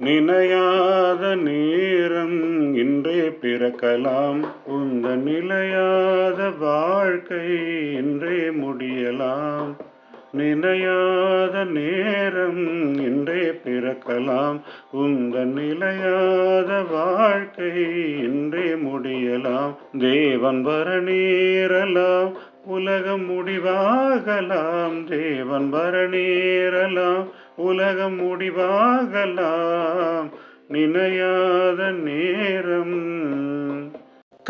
நினையாத நேரம் இன்றே பிறக்கலாம். உந்த நிலையாத வாழ்க்கை இன்றே முடியலாம். நினையாத நேரம் இன்றே பிறக்கலாம். உந்த நிலையாத வாழ்க்கை இன்றே முடியலாம். தேவன் வர நேரலாம். உலகம் முடிவாகலாம். தேவன் வர நேரலாம். உலகம் முடிவாகலாம். நினையாத நேரம்.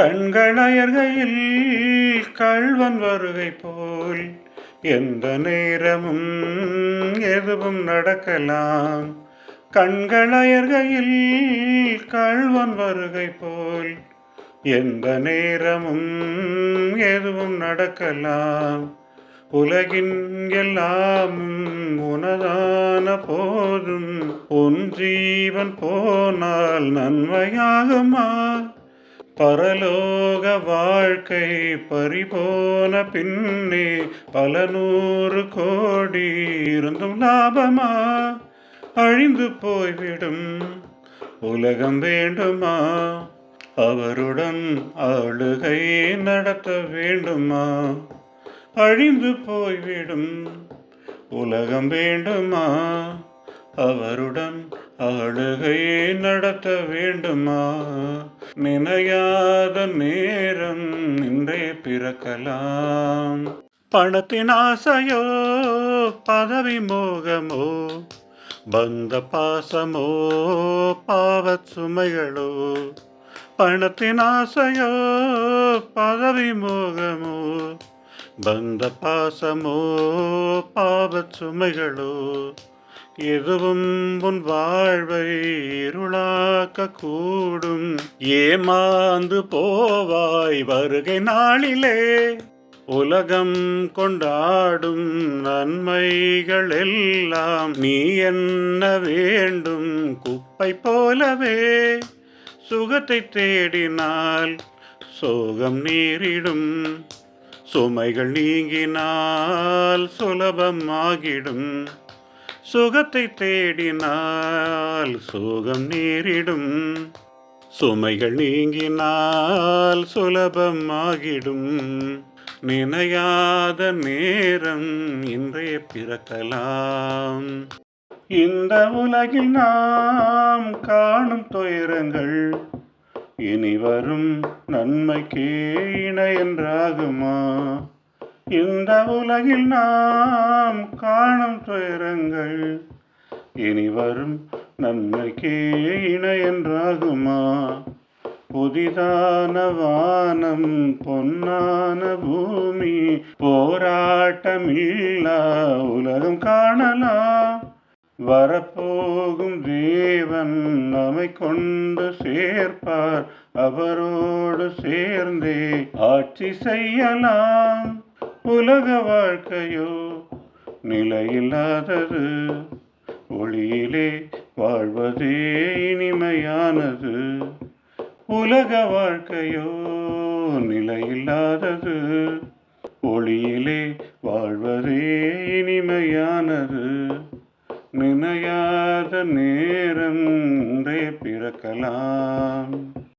கண்களயர்கையில் கள்வன் வருகை போல் எந்த நேரமும் எதுவும் நடக்கலாம். கண்களயர்கையில் கள்வன் வருகை போல் எந்த நேரமும் எதுவும் நடக்கலாம். உலகின் எல்லாமும் உனதான் போதும். உன் ஜீவன் போனால் நன்மையாகுமா? பரலோக வாழ்க்கை பறிபோன பின்னே பல நூறு கோடி இருந்தும் லாபமா? அழிந்து போய்விடும். உலகம் வேண்டுமா? அவருடன் ஆளுகை நடத்த வேண்டுமா? அழிந்து போய்விடும். உலகம் வேண்டுமா? அவருடன் ஆளுகை நடத்த வேண்டுமா? நினையாத நேரம் இன்றே பிறக்கலாம். பணத்தின் ஆசையோ பதவி மோகமோ பந்த பாசமோ பாவச் சுமைகளோ பணத்தின் ஆசையோ பதவி மோகமோ பந்த பாசமோ பாவச் சுமைகளோ எதுவும் உன் வாழ்வை இருளாக்க கூடும் ஏமாந்து போவாய் வருகை நாளிலே உலகம் கொண்டாடும் நன்மைகள் எல்லாம் நீ என்ன வேண்டும்? குப்பை போலவே சுகத்தை தேடினால் சோகம் நீரிடும். சுமைகள் நீங்கினால் சுலபமாகிடும். சுகத்தை தேடினால் சுகம் நேரிடும். சுமைகள் நீங்கினால் சுலபமாகிடும். நினையாத நேரம் இன்றே பிறக்கலாம். இந்த உலகில் நாம் காணும் துயரங்கள் இனி வரும் நன்மைக்கே இணை என்றாகுமா இந்த உலகில் நாம் காணும் துயரங்கள் இனி வரும் நன்மைக்கே இணை என்றாகுமா புதிதான வானம் பொன்னான பூமி போராட்டமில்லா உலகம் காணலாம். வரப்போகும் தேவன் நம்மை கொண்டு சேர்ப்பார். அவரோடு சேர்ந்தே ஆட்சி செய்யலாம். உலக வாழ்க்கையோ நிலையில்லாதது. ஒளியிலே வாழ்வதே இனிமையானது. உலக வாழ்க்கையோ நிலையில்லாதது. ஒளியிலே வாழ்வதே இனிமையானது. நினையாத நேரம் பிறக்கலாம்.